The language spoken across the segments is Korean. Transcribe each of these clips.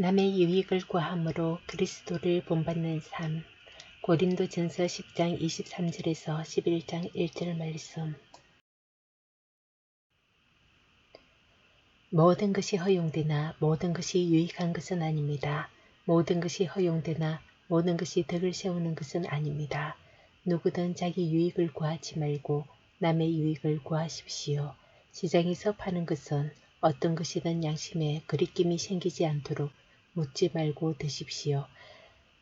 남의 유익을 구함으로 그리스도를 본받는 삶. 고린도 전서 10장 23절에서 11장 1절 말씀. 모든 것이 허용되나 모든 것이 유익한 것은 아닙니다. 모든 것이 허용되나 모든 것이 덕을 세우는 것은 아닙니다. 누구든 자기 유익을 구하지 말고 남의 유익을 구하십시오. 시장에서 파는 것은 어떤 것이든 양심에 그리낌이 생기지 않도록 묻지 말고 드십시오.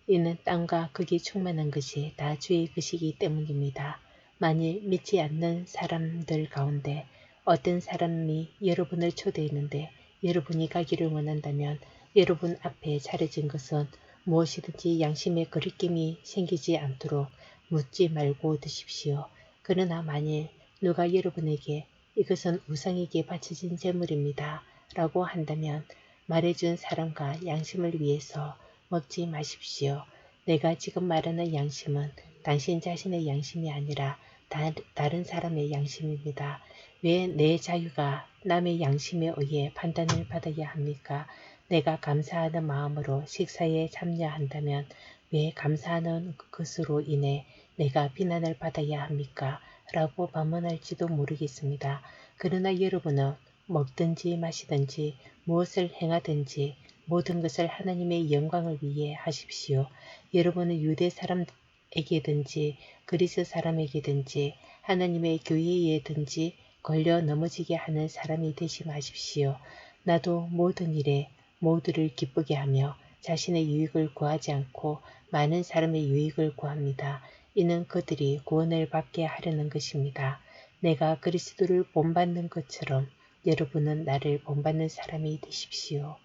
이는 땅과 극이 충만한 것이 다 주의 것이기 때문입니다. 만일 믿지 않는 사람들 가운데 어떤 사람이 여러분을 초대했는데 여러분이 가기를 원한다면 여러분 앞에 차려진 것은 무엇이든지 양심에 거리낌이 생기지 않도록 묻지 말고 드십시오. 그러나 만일 누가 여러분에게 이것은 우상에게 바쳐진 제물입니다. 라고 한다면 말해준 사람과 양심을 위해서 먹지 마십시오. 내가 지금 말하는 양심은 당신 자신의 양심이 아니라 다, 다른 사람의 양심입니다. 왜 내 자유가 남의 양심에 의해 판단을 받아야 합니까? 내가 감사하는 마음으로 식사에 참여한다면 왜 감사하는 것으로 인해 내가 비난을 받아야 합니까? 라고 반문할지도 모르겠습니다. 그러나 여러분은 먹든지 마시든지 무엇을 행하든지 모든 것을 하나님의 영광을 위해 하십시오. 여러분은 유대 사람에게든지 그리스 사람에게든지 하나님의 교회에든지 걸려 넘어지게 하는 사람이 되지 마십시오. 나도 모든 일에 모두를 기쁘게 하며 자신의 유익을 구하지 않고 많은 사람의 유익을 구합니다. 이는 그들이 구원을 받게 하려는 것입니다. 내가 그리스도를 본받는 것처럼 여러분은 나를 본받는 사람이 되십시오.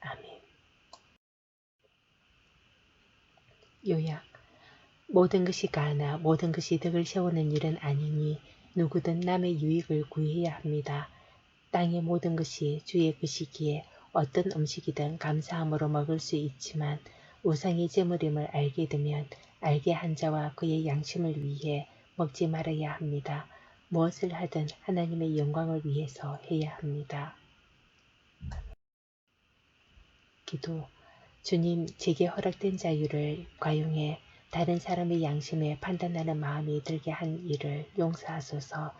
아멘. 요약 모든 것이 가나 모든 것이 덕을 세우는 일은 아니니 누구든 남의 유익을 구해야 합니다. 땅의 모든 것이 주의 것이기에 어떤 음식이든 감사함으로 먹을 수 있지만 우상의 제물임을 알게 되면 알게 한 자와 그의 양심을 위해 먹지 말아야 합니다. 무엇을 하든 하나님의 영광을 위해서 해야 합니다. 기도. 주님 제게 허락된 자유를 과용해 다른 사람의 양심에 판단하는 마음이 들게 한 일을 용서하소서.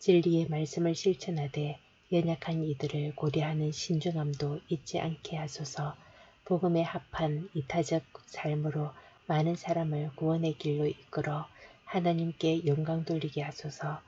진리의 말씀을 실천하되 연약한 이들을 고려하는 신중함도 잊지 않게 하소서. 복음에 합한 이타적 삶으로 많은 사람을 구원의 길로 이끌어 하나님께 영광 돌리게 하소서